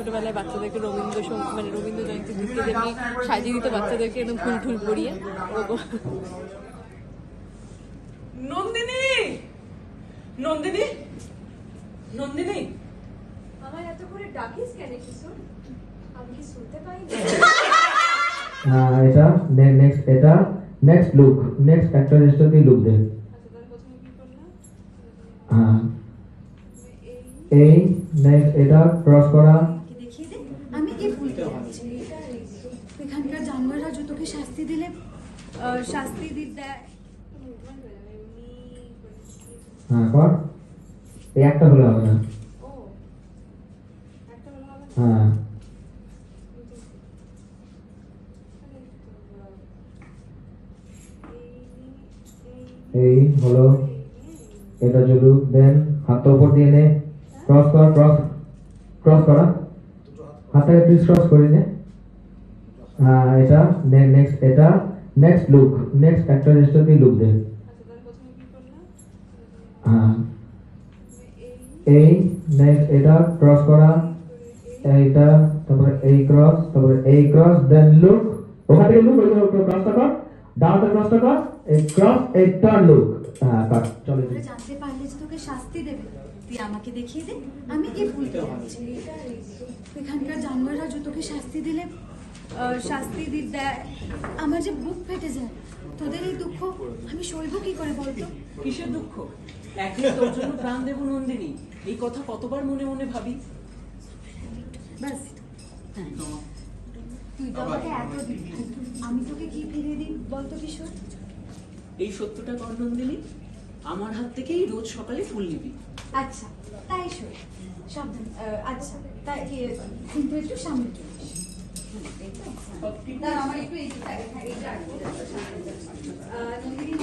ছোটবেলায় বাচ্চাদেরকে রবীন্দ্র মানে রবীন্দ্র জয়ন্তী দিতে যেমনি সাজিয়ে দিত বাচ্চাদেরকে একদম ফুল টুল পরিয়ে। নন্দিনী! নন্দিনী! নন্দিনী! আমার এত করে ডাকিস কেন কিশোর আমি কি শুনতে পাই না হ্যাঁ এটা নেক্সট এটা নেক্সট লুক নেক্সট একটা রেজিস্টার লুক দে। হ্যাঁ এই নেক্সট এটা ক্রস করা কি দেখিয়ে দে আমি এই ফুলটা আনছি এখানকার জানোয়াররা জুতোকে শাস্তি দিলে শাস্তি দি- দেয়। হ্যাঁ কর। এই একটা হলে হবে না। হ্যাঁ। এই হলো এটা জলু দেন হাতটা উপর দিয়ে নে। ক্রস কর ক্রস ক্রস করা। হাতটাকে প্লিজ ক্রস করে নে। হ্যাঁ এটা নেক্সট এটা নেক্সট লুক নেক্সট দিয়ে লুক দে হ্যাঁ এই নেক্সট এটা ক্রস করা এইটা তারপরে এই ক্রস তারপরে এই ক্রস দেন লুক ওখান থেকে লুক ওই ক্রসটা কর। ডাউনটা ক্রসটা কর। এই ক্রস টার্ন লুক হ্যাঁ কাট চলো তোরা জানতে পারলে যে তোকে শাস্তি দেবে। তুই আমাকে দেখিয়ে দে, আমি এই ফুলটা আনছি এখানকার জানোয়াররা জুতোকে শাস্তি দিলে শাস্তি দি- দেয় আমার যে বুক ফেটে যায় তোদের এই দুঃখ আমি সইব কি করে বলতো? কিসের দুঃখ? একই তোর জন্য প্রাণ দেব নন্দিনী। এই কথা কতবার মনে মনে ভাবি। ব্যাস। হ্যাঁ। তুই তো আমাকে এত দিবি আমি তোকে কি ফিরিয়ে দিই বলতো কিশোর? এই সত্যটা কর নন্দিনী। আমার হাত থেকেই রোজ সকালে ফুল নিবি। আচ্ছা তাই শোন। সাবধান। আহ, আচ্ছা তাই কি কিন্তু একটু সামনে চলে হ্যাঁ, নন্দিনী,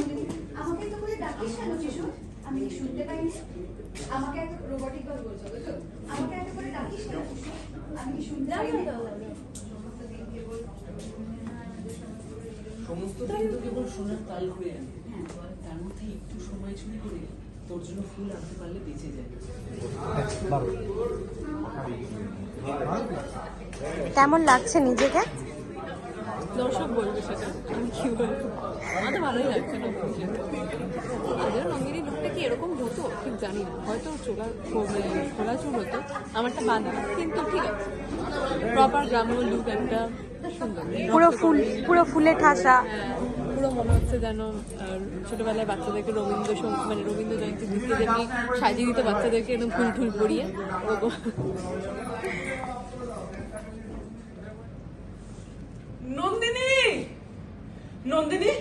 আমাকে তো করে ডাকিস কেন কিশোর আমি কি শুনতে পাইনি? আমাকে এত রোবটিক ভাবে বলছো তো তো? আমাকে এত করে ডাকিস কেন কিশোর আমি কি শুনতে পাইনি? সমস্ত কেবল সমস্ত দিন তো কেবল সোনার তাল ঘুরে আনে। তার মধ্যে একটু সময় চুরি করে তোর জন্য ফুল আনতে পারলে বেঁচে যায়। কেমন লাগছে নিজেকে? দর্শক বলবে সেটা। আমি কি বলব? আমার তো ভালোই লাগছে না নন্দিনী লুকটা কি এরকম হতো? ঠিক জানি না। হয়তো চোলা খোলা চুল হতো। আমারটা বাঁধা। কিন্তু ঠিক আছে। প্রপার গ্রাম্য লুক একটা সুন্দর। পুরো ফুল পুরো ফুলে ঠাসা। হ্যাঁ, পুরো মনে হচ্ছে যেন ছোটবেলায় বাচ্চাদেরকে রবীন্দ্র মানে রবীন্দ্র জয়ন্তী দিতে যেমনি সাজিয়ে দিত বাচ্চাদেরকে একদম ফুল টুল পরিয়ে ওরকম নন্দিনী নন্দিনী?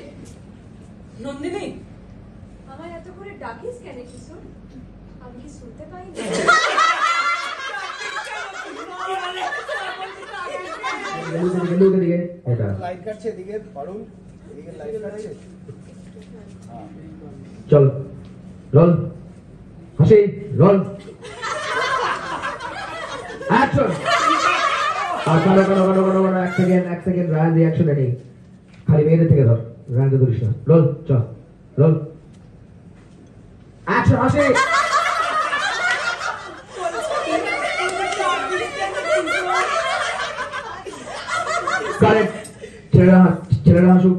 নন্দিনী? আমার এত করে ডাকিস কেন কিশোর? আমি কি শুনতে পাই লাইট কাটছে এদিকে পারুল এদিকে লাইট কাটছে। চল রোল হাসি রোল। অ্যাকশন আর কারও কারও কারও কারও কারও এক সেকেন্ড এক সেকেন্ড রায়ান রিয়াকশন নেই খালি মেয়েদের থেকে ধর রাঙ্গে ধরিস না রোল চল রোল। একশো আশি কারেক্ট ছেলেরা ছেলেরা হাসুক